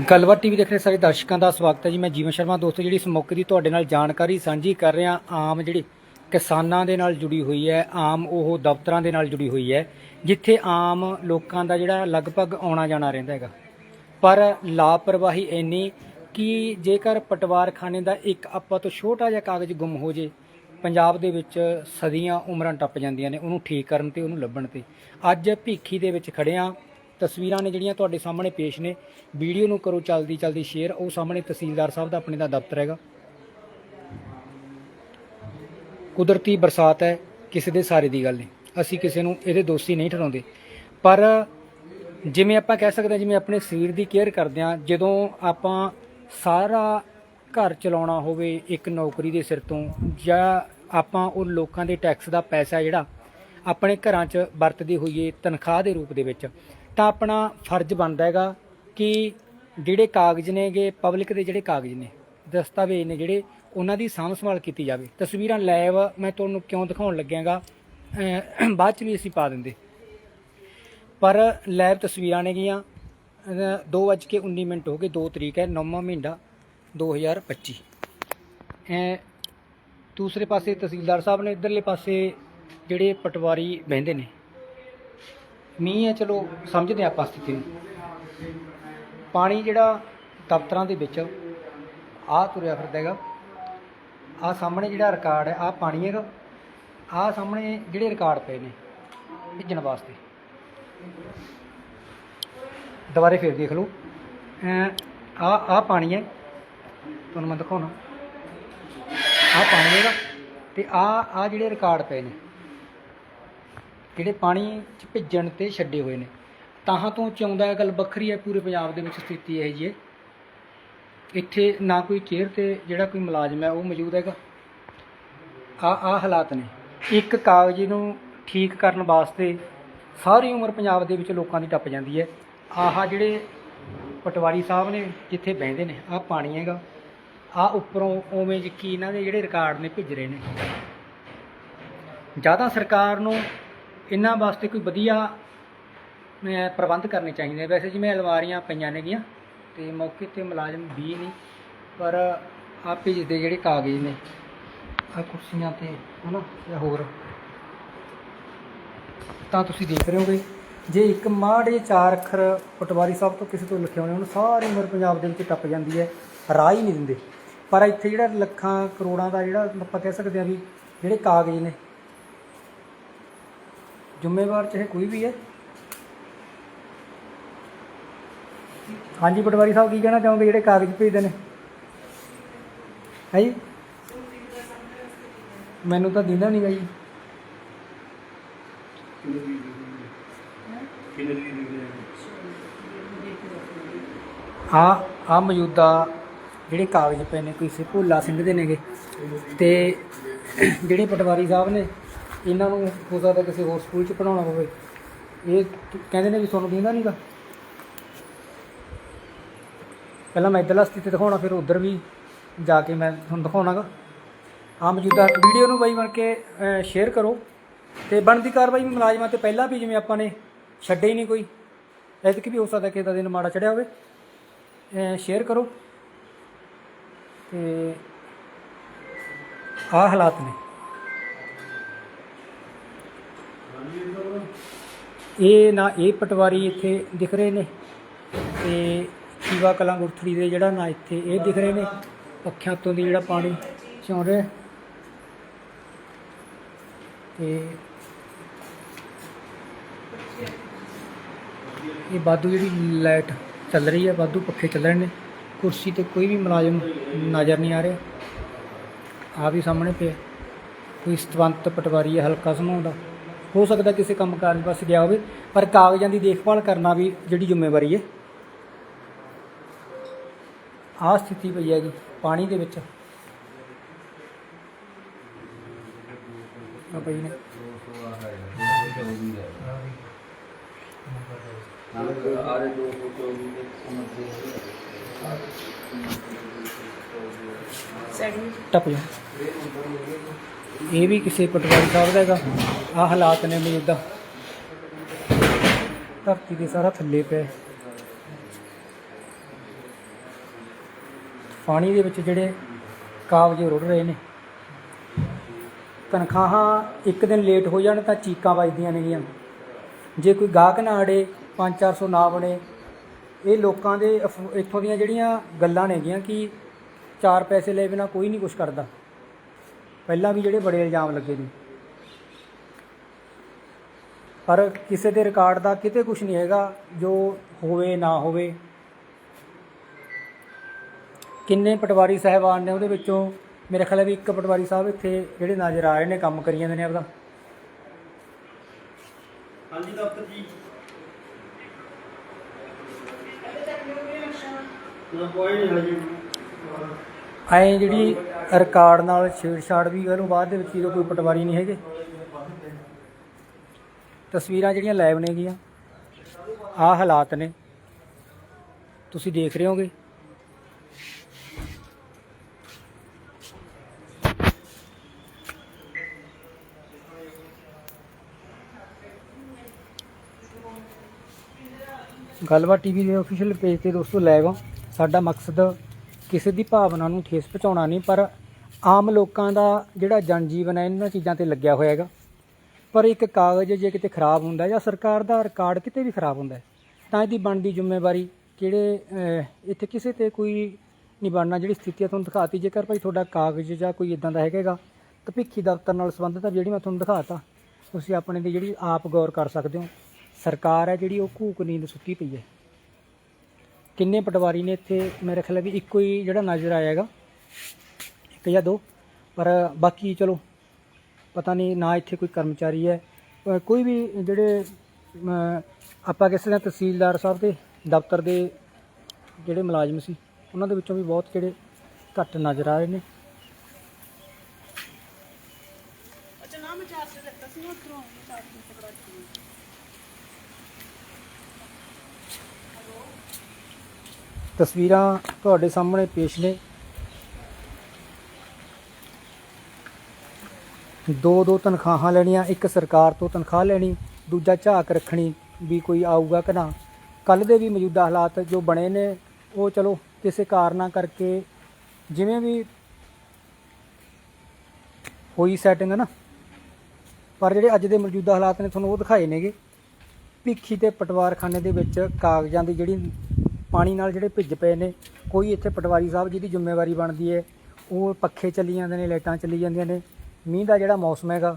ਗੱਲਬਾਤ ਟੀਵੀ ਦੇਖ ਰਹੇ ਸਾਰੇ ਦਰਸ਼ਕਾਂ ਦਾ ਸਵਾਗਤ ਹੈ ਜੀ। ਮੈਂ ਜੀਵਨ ਸ਼ਰਮਾ, ਦੋਸਤੋ, ਜਿਹੜੀ ਇਸ ਮੌਕੇ ਦੀ ਤੁਹਾਡੇ ਨਾਲ ਜਾਣਕਾਰੀ ਸਾਂਝੀ ਕਰ ਰਿਹਾ ਆਮ ਜਿਹੜੇ ਕਿਸਾਨਾਂ ਦੇ ਨਾਲ ਜੁੜੀ ਹੋਈ ਹੈ, ਆਮ ਉਹ ਦਫ਼ਤਰਾਂ ਦੇ ਨਾਲ ਜੁੜੀ ਹੋਈ ਹੈ, ਜਿੱਥੇ ਆਮ ਲੋਕਾਂ ਦਾ ਜਿਹੜਾ ਲਗਭਗ ਆਉਣਾ ਜਾਣਾ ਰਹਿੰਦਾ ਹੈਗਾ। ਪਰ ਲਾਪਰਵਾਹੀ ਇੰਨੀ ਕਿ ਜੇਕਰ ਪਟਵਾਰਖਾਨੇ ਦਾ ਇੱਕ ਆਪਾਂ ਤੋਂ ਛੋਟਾ ਜਿਹਾ ਕਾਗਜ਼ ਗੁੰਮ ਹੋ ਜੇ, ਪੰਜਾਬ ਦੇ ਵਿੱਚ ਸਦੀਆਂ ਉਮਰਾਂ ਟੱਪ ਜਾਂਦੀਆਂ ਨੇ, ਉਹਨੂੰ ਠੀਕ ਕਰਨ ਤੇ, ਉਹਨੂੰ ਲੱਭਣ ਤੇ। ਅੱਜ ਭੀਖੀ ਦੇ ਵਿੱਚ ਖੜਿਆ ਤਸਵੀਰਾਂ ਨੇ ਜਿਹੜੀਆਂ ਤੁਹਾਡੇ ਸਾਹਮਣੇ ਪੇਸ਼ ਨੇ। ਵੀਡੀਓ ਨੂੰ ਕਰੋ ਚਲਦੀ ਚਲਦੀ ਸ਼ੇਅਰ। ਉਹ ਸਾਹਮਣੇ ਤਹਿਸੀਲਦਾਰ ਸਾਹਿਬ ਦਾ ਆਪਣੇ ਦਾ ਦਫ਼ਤਰ ਹੈਗਾ। ਕੁਦਰਤੀ ਬਰਸਾਤ ਹੈ, ਕਿਸੇ ਦੇ ਸਾਰੇ ਦੀ ਗੱਲ ਨਹੀਂ। ਅਸੀਂ ਕਿਸੇ ਨੂੰ ਇਹਦੇ ਦੋਸ਼ੀ ਨਹੀਂ ਠਹਿਰਾਉਂਦੇ। ਪਰ ਜਿਵੇਂ ਆਪਾਂ ਕਹਿ ਸਕਦੇ ਹਾਂ, ਜਿਵੇਂ ਆਪਣੇ ਸਰੀਰ ਦੀ ਕੇਅਰ ਕਰਦੇ ਹਾਂ, ਜਦੋਂ ਆਪਾਂ ਸਾਰਾ ਘਰ ਚਲਾਉਣਾ ਹੋਵੇ ਇੱਕ ਨੌਕਰੀ ਦੇ ਸਿਰ ਤੋਂ, ਜਾਂ ਆਪਾਂ ਉਹ ਲੋਕਾਂ ਦੇ ਟੈਕਸ ਦਾ ਪੈਸਾ ਜਿਹੜਾ ਆਪਣੇ ਘਰਾਂ 'ਚ ਵਰਤਦੇ ਹੋਈਏ ਤਨਖਾਹ ਦੇ ਰੂਪ ਦੇ ਵਿੱਚ ਤਾਂ ਆਪਣਾ ਫਰਜ਼ ਬਣਦਾ ਹੈਗਾ ਕਿ ਜਿਹੜੇ ਕਾਗਜ਼ ਨੇਗੇ ਪਬਲਿਕ ਦੇ ਜਿਹੜੇ ਕਾਗਜ਼ ਨੇ, ਦਸਤਾਵੇਜ਼ ਨੇ ਜਿਹੜੇ, ਉਹਨਾਂ ਦੀ ਸਾਂਭ ਸੰਭਾਲ ਕੀਤੀ ਜਾਵੇ। ਤਸਵੀਰਾਂ ਲਾਈਵ ਮੈਂ ਤੁਹਾਨੂੰ ਕਿਉਂ ਦਿਖਾਉਣ ਲੱਗਿਆਗਾ। ਬਾਅਦ ਚ ਵੀ ਅਸੀਂ ਪਾ ਦਿੰਦੇ। ਪਰ ਲਾਈਵ ਤਸਵੀਰਾਂ ਨੇਗੀਆਂ 2:19 ਮਿੰਟ ਹੋ ਗਏ 2 ਤਰੀਕ ਹੈ 9ਵਾਂ ਮਹੀਨਾ 2025 ਐ ਦੂਸਰੇ ਪਾਸੇ ਤਹਿਸੀਲਦਾਰ ਸਾਹਿਬ ਨੇ, ਇਧਰਲੇ ਪਾਸੇ ਜਿਹੜੇ ਪਟਵਾਰੀ ਬਹਿੰਦੇ ਨੇ। ਮੀਂਹ ਹੈ, ਚਲੋ ਸਮਝਦੇ ਹਾਂ ਆਪਾਂ ਸਥਿਤੀ ਨੂੰ। ਪਾਣੀ ਜਿਹੜਾ ਦਫ਼ਤਰਾਂ ਦੇ ਵਿੱਚ ਆ ਤੁਰਿਆ ਫਿਰਦਾ ਹੈਗਾ। ਆ ਸਾਹਮਣੇ ਜਿਹੜਾ ਰਿਕਾਰਡ ਹੈ ਆ ਪਾਣੀ ਹੈਗਾ। ਆ ਸਾਹਮਣੇ ਜਿਹੜੇ ਰਿਕਾਰਡ ਪਏ ਨੇ, ਭੇਜਣ ਵਾਸਤੇ। ਦੁਬਾਰੇ ਫੇਰ ਦੇਖ ਲਓ। ਆ ਆ ਪਾਣੀ ਹੈ। ਤੁਹਾਨੂੰ ਮੈਂ ਦਿਖਾਉਣਾ। ਆ ਪਾਣੀ ਹੈਗਾ ਤੇ ਆ ਆ ਜਿਹੜੇ ਰਿਕਾਰਡ ਪਏ ਨੇ ਜਿਹੜੇ ਪਾਣੀ ਚ ਭਿੱਜਣ ਤੇ ਛੱਡੇ ਹੋਏ ਨੇ। ਤਾਹਾਂ ਤੋਂ ਚਾਉਂਦਾ ਗੱਲ ਵੱਖਰੀ ਹੈ, ਪੂਰੇ ਪੰਜਾਬ ਦੇ ਵਿੱਚ ਸਥਿਤੀ ਇਹ ਜੀ ਹੈ। ਇੱਥੇ ਨਾ ਕੋਈ ਚੇਅਰ ਤੇ ਜਿਹੜਾ ਕੋਈ ਮੁਲਾਜ਼ਮ ਹੈ, ਉਹ ਮੌਜੂਦ ਹੈਗਾ। ਆ ਆ ਹਾਲਾਤ ਨੇ। ਇੱਕ ਕਾਗਜ਼ ਨੂੰ ਠੀਕ ਕਰਨ ਵਾਸਤੇ ਸਾਰੀ ਉਮਰ ਪੰਜਾਬ ਦੇ ਵਿੱਚ ਲੋਕਾਂ ਦੀ ਟੱਪ ਜਾਂਦੀ ਹੈ। ਆਹ ਜਿਹੜੇ ਪਟਵਾਰੀ ਸਾਹਿਬ ਨੇ ਜਿੱਥੇ ਬਹਿੰਦੇ ਨੇ ਆ ਪਾਣੀ ਹੈਗਾ। ਆ ਉੱਪਰੋਂ ਉਵੇਂ ਕੀ ਇਹਨਾਂ ਦੇ ਜਿਹੜੇ ਰਿਕਾਰਡ ਨੇ ਭਿੱਜ ਰਹੇ ਨੇ। ਜ਼ਿਆਦਾ ਸਰਕਾਰ ਨੂੰ ਇਹਨਾਂ ਵਾਸਤੇ ਕੋਈ ਵਧੀਆ ਪ੍ਰਬੰਧ ਕਰਨੇ ਚਾਹੀਦੇ ਨੇ। ਵੈਸੇ ਜਿਵੇਂ ਅਲਮਾਰੀਆਂ ਪਈਆਂ ਨੇਗੀਆਂ ਤੇ ਮੌਕੇ ਤੇ ਮੁਲਾਜ਼ਮ ਵੀ ਨਹੀਂ ਪਰ ਆ ਦੇ ਜਿਹੜੇ ਕਾਗਜ਼ ਨੇ ਆ ਕੁਰਸੀਆਂ ਤੇ, ਹਨਾ, ਜਾਂ ਹੋਰ ਤਾਂ ਤੁਸੀਂ ਦੇਖ ਰਹੇ ਹੋਗੇ, ਜੇ ਇੱਕ ਮਾੜੇ ਚਾਰ ਅੱਖਰ ਪਟਵਾਰੀ ਸਾਹਿਬ ਤੋਂ ਕਿਸੇ ਤੋਂ ਲਿਖੇ ਹੋਣੇ, ਉਹਨੂੰ ਸਾਰੀ ਉਮਰ ਪੰਜਾਬ ਦੇ ਵਿੱਚ ਟੱਪ ਜਾਂਦੀ ਹੈ, ਰਾਹ ਹੀ ਨਹੀਂ ਦਿੰਦੇ ਪਰ ਇੱਥੇ ਜਿਹੜਾ ਲੱਖਾਂ ਕਰੋੜਾਂ ਦਾ ਜਿਹੜਾ ਆਪਾਂ ਕਹਿ ਸਕਦੇ ਆ ਵੀ ਜਿਹੜੇ ਕਾਗਜ਼ ਨੇ ਜ਼ਿੰਮੇਵਾਰ ਚਾਹੇ ਕੋਈ ਵੀ ਹੈ। ਹਾਂਜੀ, ਪਟਵਾਰੀ ਸਾਹਿਬ, ਕੀ ਕਹਿਣਾ ਚਾਹੋਗੇ? ਜਿਹੜੇ ਕਾਗਜ਼ ਭੇਜਦੇ ਨੇ। ਹੈ ਜੀ? ਮੈਨੂੰ ਤਾਂ ਦਿੰਦਾ ਨਹੀਂ ਗਾ ਜੀ। ਆ ਆ ਮੌਜੂਦਾ ਜਿਹੜੇ ਕਾਗਜ਼ ਪਏ ਨੇ ਕਿਸੇ ਭੋਲਾ ਸਿੰਘ ਦੇ ਨੇਗੇ। ਤੇ ਜਿਹੜੇ ਪਟਵਾਰੀ ਸਾਹਿਬ ਨੇ ਇਹਨਾਂ ਨੂੰ ਹੋ ਸਕਦਾ ਕਿਸੇ ਹੋਰ ਸਕੂਲ ਚ ਪੜਾਉਣਾ ਹੋਵੇ। ਇਹ ਕਹਿੰਦੇ ਨੇ ਵੀ ਤੁਹਾਨੂੰ ਦਿੰਦਾ ਨਹੀਂਗਾ ਪਹਿਲਾਂ ਮੈਂ ਇੱਧਰਲਾ ਸਥਿਤੀ ਦਿਖਾਉਣਾ, ਫਿਰ ਉਧਰ ਵੀ ਜਾ ਕੇ ਮੈਂ ਤੁਹਾਨੂੰ ਦਿਖਾਉਣਾਗਾ। ਆ ਮੌਜੂਦਾ ਵੀਡੀਓ ਨੂੰ ਬਾਈ ਬਣ ਕੇ ਸ਼ੇਅਰ ਕਰੋ। ਤੇ ਬਣਦੀ ਕਾਰਵਾਈ ਮੁਲਾਜ਼ਮਾਂ ਤੇ ਪਹਿਲਾਂ ਵੀ ਜਿਵੇਂ ਆਪਾਂ ਨੇ ਛੱਡੇ ਹੀ ਨਹੀਂ ਕੋਈ। ਐਤਕੀ ਵੀ ਹੋ ਸਕਦਾ ਕਿ ਦਾ ਦਿਨ ਮਾੜਾ ਚੜਿਆ ਹੋਵੇ। ਸ਼ੇਅਰ ਕਰੋ। ਤੇ ਆਹ ਹਾਲਾਤ ਨੇ। ਇਹ ਨਾ, ਇਹ ਪਟਵਾਰੀ ਇੱਥੇ ਦਿਖ ਰਹੇ ਨੇ ਤੇ ਸ਼ਿਵਾ ਕਲਾਂ ਗੁਰਥੜੀ ਦੇ ਜਿਹੜਾ ਨਾ ਇੱਥੇ ਇਹ ਦਿਖ ਰਹੇ ਨੇ। ਅੱਖਾਂ ਤੋਂ ਦੀ ਜਿਹੜਾ ਪਾਣੀ ਚੋਂ ਰਿਹਾ। ਤੇ ਇਹ ਬਾਦੂ ਜਿਹੜੀ ਲਾਈਟ ਚੱਲ ਰਹੀ ਹੈ ਬਾਦੂ ਪੱਖੇ ਚੱਲ ਰਹੇ ਨੇ। ਕੁਰਸੀ ਤੇ ਕੋਈ ਵੀ ਮੁਲਾਜ਼ਮ ਨਜ਼ਰ ਨਹੀਂ ਆ ਰਿਹਾ। ਆ ਵੀ ਸਾਹਮਣੇ ਪਿਆ। ਕੋਈ ਸਤਵੰਤ ਪਟਵਾਰੀ ਹੈ ਹਲਕਾ ਸਮਾਉਂਦਾ ਹੋ ਸਕਦਾ ਕਿਸੇ ਕੰਮ ਕਾਜ ਪਾਸੇ ਗਿਆ ਹੋਵੇ ਪਰ ਕਾਗਜ਼ਾਂ ਦੀ ਦੇਖਭਾਲ ਕਰਨਾ ਵੀ ਜਿਹੜੀ ਜ਼ਿੰਮੇਵਾਰੀ ਹੈ। ਆਹ ਸਥਿਤੀ ਪਈ ਹੈਗੀ ਪਾਣੀ ਦੇ ਵਿੱਚ। ਆ ਪਈ ਨੇ। ਟੱਪ ਜਾ। ਇਹ ਵੀ ਕਿਸੇ ਪਟਵਾਰੀ ਸਾਹਿਬ ਦਾ ਹੈਗਾ। ਆ ਹਾਲਾਤ ਨੇ ਮੌਜੂਦਾ ਧਰਤੀ ਦੇ ਸਾਰਾ ਥੱਲੇ ਪਏ। ਪਾਣੀ ਦੇ ਵਿੱਚ ਜਿਹੜੇ ਕਾਗਜ਼ ਰੁੜ ਰਹੇ ਨੇ। ਤਨਖਾਹਾਂ ਇੱਕ ਦਿਨ ਲੇਟ ਹੋ ਜਾਣ ਤਾਂ ਚੀਕਾਂ ਵੱਜਦੀਆਂ ਨੇਗੀਆਂ। ਜੇ ਕੋਈ ਗਾਹਕ ਨਾ ਅੜੇ 5-400 ਨਾ ਬਣੇ, ਇਹ ਲੋਕਾਂ ਦੇ ਇੱਥੋਂ ਦੀਆਂ ਜਿਹੜੀਆਂ ਗੱਲਾਂ ਨੇਗੀਆਂ ਕਿ ਚਾਰ ਪੈਸੇ ਲਏ ਬਿਨਾ ਕੋਈ ਨਹੀਂ ਕੁਝ ਕਰਦਾ। ਪਹਿਲਾਂ ਵੀ ਜਿਹੜੇ ਬੜੇ ਇਲਜ਼ਾਮ ਲੱਗੇ ਨੇ ਪਰ ਕਿਸੇ ਦੇ ਰਿਕਾਰਡ ਦਾ ਕਿਤੇ ਕੁਝ ਨਹੀਂ ਹੈਗਾ ਜੋ ਹੋਵੇ ਨਾ ਹੋਵੇ। ਕਿੰਨੇ ਪਟਵਾਰੀ ਸਾਹਿਬਾਨ ਨੇ ਉਹਦੇ ਵਿੱਚੋਂ ਮੇਰੇ ਖਿਆਲ ਹੈ ਵੀ ਇੱਕ ਪਟਵਾਰੀ ਸਾਹਿਬ ਇੱਥੇ ਜਿਹੜੇ ਨਜ਼ਰ ਆ ਰਹੇ ਨੇ ਕੰਮ ਕਰੀ ਜਾਂਦੇ ਨੇ ਆਪਦਾ। ਹਾਂਜੀ ਡਾਕਟਰ ਜੀ। ਨਾ ਕੋਈ ਨਹੀਂ ਹਜੀ। ਐਂ ਜਿਹੜੀ ਰਿਕਾਰਡ ਨਾਲ ਛੇੜਛਾੜ ਵੀ ਕਰੋ ਬਾਅਦ ਦੇ ਵਿੱਚ ਜਦੋਂ ਕੋਈ ਪਟਵਾਰੀ ਨਹੀਂ ਹੈਗੇ। ਤਸਵੀਰਾਂ ਜਿਹੜੀਆਂ ਲਾਈਵ ਨੇਗੀਆਂ ਆ ਹਾਲਾਤ ਨੇ। ਤੁਸੀਂ ਦੇਖ ਰਹੇ ਹੋਗੇ। ਗੱਲਬਾਤ ਟੀਵੀ ਦੇ ਅਫੀਸ਼ੀਅਲ ਪੇਜ ਤੇ ਦੋਸਤੋ ਲਾਈਵ ਆ। ਸਾਡਾ ਮਕਸਦ ਕਿਸੇ ਦੀ ਭਾਵਨਾ ਨੂੰ ਠੇਸ ਪਹੁੰਚਾਉਣਾ ਨਹੀਂ, ਪਰ ਆਮ ਲੋਕਾਂ ਦਾ ਜਿਹੜਾ ਜਨਜੀਵਨ ਹੈ, ਇਹਨਾਂ ਚੀਜ਼ਾਂ ਤੇ ਲੱਗਿਆ ਹੋਇਆ ਹੈਗਾ। ਪਰ ਇੱਕ ਕਾਗਜ਼ ਜੇ ਕਿਤੇ ਖਰਾਬ ਹੁੰਦਾ ਜਾਂ ਸਰਕਾਰ ਦਾ ਰਿਕਾਰਡ ਕਿਤੇ ਵੀ ਖਰਾਬ ਹੁੰਦਾ ਤਾਂ ਇਹਦੀ ਬਣਦੀ ਜ਼ਿੰਮੇਵਾਰੀ ਕਿਹੜੇ ਇੱਥੇ ਕਿਸੇ ਤੇ ਕੋਈ ਨਹੀਂ ਬਣਨਾ ਜਿਹੜੀ ਸਥਿਤੀ ਆ, ਤੁਹਾਨੂੰ ਦਿਖਾਤੀ। ਜੇਕਰ ਭਾਈ ਤੁਹਾਡਾ ਕਾਗਜ਼ ਜਾਂ ਕੋਈ ਇਦਾਂ ਦਾ ਹੈਗਾ ਤਾਂ ਭਿੱਖੀ ਦਫ਼ਤਰ ਨਾਲ ਸੰਬੰਧਿਤ ਆ, ਜਿਹੜੀ ਮੈਂ ਤੁਹਾਨੂੰ ਦਿਖਾਤਾ। ਤੁਸੀਂ ਆਪਣੇ ਦੀ ਜਿਹੜੀ ਆਪ ਗੌਰ ਕਰ ਸਕਦੇ ਹੋ। ਸਰਕਾਰ ਹੈ ਜਿਹੜੀ ਉਹ ਘੂਕ ਨੀਂਦ ਸੁੱਤੀ ਪਈ ਹੈ। ਕਿੰਨੇ ਪਟਵਾਰੀ ਨੇ ਇੱਥੇ? ਮੇਰੇ ਖਿਆਲ ਵੀ ਇੱਕੋ ਹੀ ਜਿਹੜਾ ਨਜ਼ਰ ਆਇਆ ਹੈਗਾ ਇੱਕ ਜਾਂ ਦੋ। ਪਰ ਬਾਕੀ ਚਲੋ ਪਤਾ ਨਹੀਂ ਨਾ ਇੱਥੇ ਕੋਈ ਕਰਮਚਾਰੀ ਹੈ। ਕੋਈ ਵੀ ਜਿਹੜੇ ਅਮ, ਆਪਾਂ ਕਿਸੇ ਦਾ ਤਹਿਸੀਲਦਾਰ ਸਾਹਿਬ ਦੇ ਦਫ਼ਤਰ ਦੇ ਜਿਹੜੇ ਮੁਲਾਜ਼ਮ ਸੀ ਉਹਨਾਂ ਦੇ ਵਿੱਚੋਂ ਵੀ ਬਹੁਤ ਜਿਹੜੇ ਘੱਟ ਨਜ਼ਰ ਆ ਰਹੇ ਨੇ। ਅੱਛਾ ਨਾ ਚਾਰ ਸੇ ਦਿੱਤਾ ਸੀ ਉਧਰੋਂ ਚਾਰ ਸੇ ਪਕੜਾ ਕੇ ਤਸਵੀਰਾਂ ਤੁਹਾਡੇ ਸਾਹਮਣੇ ਪੇਸ਼ ਨੇ। ਦੋ ਦੋ ਤਨਖਾਹਾਂ ਲੈਣੀਆਂ, ਇੱਕ ਸਰਕਾਰ ਤੋਂ ਤਨਖਾਹ ਲੈਣੀ, ਦੂਜਾ ਝਾਕ ਰੱਖਣੀ ਵੀ ਕੋਈ ਆਊਗਾ ਕਿ ਨਾ। ਕੱਲ ਦੇ ਵੀ ਮੌਜੂਦਾ ਹਾਲਾਤ ਜੋ ਬਣੇ ਨੇ, ਉਹ ਚਲੋ ਕਿਸੇ ਕਾਰਨਾਂ ਕਰਕੇ ਜਿਵੇਂ ਵੀ ਹੋਈ ਸੈਟਿੰਗ ਹੈ ਨਾ। ਪਰ ਜਿਹੜੇ ਅੱਜ ਦੇ ਮੌਜੂਦਾ ਹਾਲਾਤ ਨੇ, ਤੁਹਾਨੂੰ ਉਹ ਦਿਖਾਏ ਨੇਗੇ। ਭਿੱਖੀ ਤੇ ਪਟਵਾਰਖਾਨੇ ਦੇ ਵਿੱਚ ਕਾਗਜ਼ਾਂ ਦੀ ਜਿਹੜੀ ਪਾਣੀ ਨਾਲ ਜਿਹੜੇ ਭਿੱਜ ਪਏ ਨੇ, ਕੋਈ ਇੱਥੇ ਪਟਵਾਰੀ ਸਾਹਿਬ ਜਿਹਦੀ ਜ਼ਿੰਮੇਵਾਰੀ ਬਣਦੀ ਹੈ, ਉਹ ਪੱਖੇ ਚੱਲੀ ਜਾਂਦੇ ਨੇ, ਲਾਈਟਾਂ ਚੱਲੀ ਜਾਂਦੀਆਂ ਨੇ, ਮੀਂਹ ਦਾ ਜਿਹੜਾ ਮੌਸਮ ਹੈਗਾ,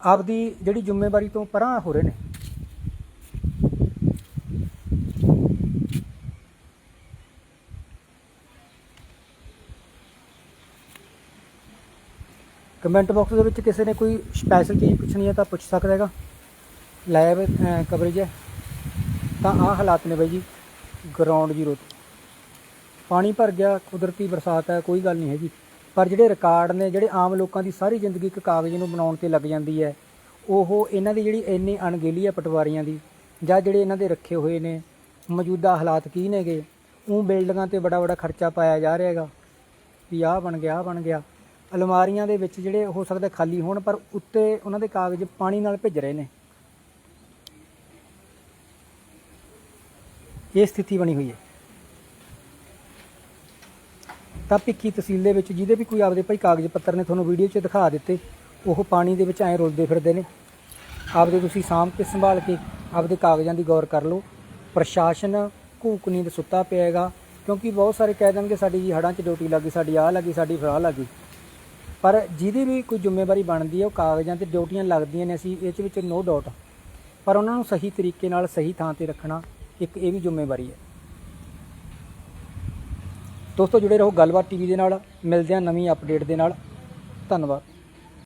ਆਪਦੀ ਜਿਹੜੀ ਜ਼ਿੰਮੇਵਾਰੀ ਤੋਂ ਪਰਾਂ ਹੋ ਰਹੇ ਨੇ। ਕਮੈਂਟ ਬਾਕਸ ਦੇ ਵਿੱਚ ਕਿਸੇ ਨੇ ਕੋਈ ਸਪੈਸ਼ਲ ਚੀਜ਼ ਪੁੱਛਣੀ ਹੈ ਤਾਂ ਪੁੱਛ ਸਕਦਾ ਹੈਗਾ। ਲਾਈਵ ਕਵਰੇਜ ਹੈ। ਤਾਂ ਆਹ ਹਾਲਾਤ ਨੇ ਬਾਈ ਜੀ। ਗਰਾਊਂਡ ਜ਼ੀਰੋ ਤੇ। ਪਾਣੀ ਭਰ ਗਿਆ, ਕੁਦਰਤੀ ਬਰਸਾਤ ਹੈ, ਕੋਈ ਗੱਲ ਨਹੀਂ ਹੈਗੀ। ਪਰ ਜਿਹੜੇ ਰਿਕਾਰਡ ਨੇ, ਜਿਹੜੇ ਆਮ ਲੋਕਾਂ ਦੀ ਸਾਰੀ ਜ਼ਿੰਦਗੀ ਇੱਕ ਕਾਗਜ਼ ਨੂੰ ਬਣਾਉਣ ਤੇ ਲੱਗ ਜਾਂਦੀ ਹੈ, ਉਹ ਇਹਨਾਂ ਦੀ ਜਿਹੜੀ ਇੰਨੀ ਅਣਗਹਿਲੀ ਹੈ ਪਟਵਾਰੀਆਂ ਦੀ, ਜਾਂ ਜਿਹੜੇ ਇਹਨਾਂ ਦੇ ਰੱਖੇ ਹੋਏ ਨੇ, ਮੌਜੂਦਾ ਹਾਲਾਤ ਕੀ ਨੇਗੇ, ਉਹ ਬਿਲਡਿੰਗਾਂ ਤੇ ਬੜਾ ਬੜਾ ਖਰਚਾ ਪਾਇਆ ਜਾ ਰਿਹਾ ਹੈਗਾ। ਵੀ ਆਹ ਬਣ ਗਿਆ, ਆਹ ਬਣ ਗਿਆ। ਅਲਮਾਰੀਆਂ ਦੇ ਵਿੱਚ ਜਿਹੜੇ ਹੋ ਸਕਦਾ ਖਾਲੀ ਹੋਣ, ਪਰ ਉੱਤੇ ਉਹਨਾਂ ਦੇ ਕਾਗਜ਼ ਪਾਣੀ ਨਾਲ ਭਿੱਜ ਰਹੇ ਨੇ। ਇਹ ਸਥਿਤੀ ਬਣੀ ਹੋਈ ਹੈ। ਤਾਂ ਭਿੱਖੀ ਤਹਿਸੀਲ ਦੇ ਵਿੱਚ ਜਿਹਦੇ ਵੀ ਕੋਈ ਆਪਦੇ ਭਾਈ ਕਾਗਜ਼ ਪੱਤਰ ਨੇ ਤੁਹਾਨੂੰ ਵੀਡੀਓ 'ਚ ਦਿਖਾ ਦਿੱਤੇ, ਉਹ ਪਾਣੀ ਦੇ ਵਿੱਚ ਐਂ ਰੁਲਦੇ ਫਿਰਦੇ ਨੇ। ਆਪਦੇ ਤੁਸੀਂ ਸਾਂਭ ਕੇ ਸੰਭਾਲ ਕੇ ਆਪਦੇ ਕਾਗਜ਼ਾਂ ਦੀ ਗੌਰ ਕਰ ਲਓ। ਪ੍ਰਸ਼ਾਸਨ ਘੂਕ ਨੀਂਦ ਸੁੱਤਾ ਪਿਆ ਕਿਉਂਕਿ ਬਹੁਤ ਸਾਰੇ ਕਹਿ ਦੇਣਗੇ ਸਾਡੀ ਜੀ ਹੜਾਂ 'ਚ ਡਿਊਟੀ ਲੱਗੀ ਸਾਡੀ ਆਹ ਲੱਗੀ ਸਾਡੀ ਫਰਾਹ ਲੱਗੀ ਪਰ ਜਿਹਦੀ ਵੀ ਕੋਈ ਜ਼ਿੰਮੇਵਾਰੀ ਬਣਦੀ ਹੈ, ਉਹ ਕਾਗਜ਼ਾਂ ਤੇ ਡਿਊਟੀਆਂ ਲੱਗਦੀਆਂ ਨੇ, ਅਸੀਂ ਇਹ 'ਚ ਵਿੱਚ ਨੋ ਡਾਊਟ ਪਰ ਉਹਨਾਂ ਨੂੰ ਸਹੀ ਤਰੀਕੇ ਨਾਲ ਸਹੀ ਥਾਂ ਤੇ ਰੱਖਣਾ ਇੱਕ ਇਹ ਵੀ ਜ਼ਿੰਮੇਵਾਰੀ ਹੈ। ਦੋਸਤੋ ਜੁੜੇ ਰਹੋ ਗੱਲਬਾਤ ਟੀਵੀ ਦੇ ਨਾਲ, ਮਿਲਦੇ ਹਾਂ ਨਵੀਂ ਅਪਡੇਟ ਦੇ ਨਾਲ। ਧੰਨਵਾਦ।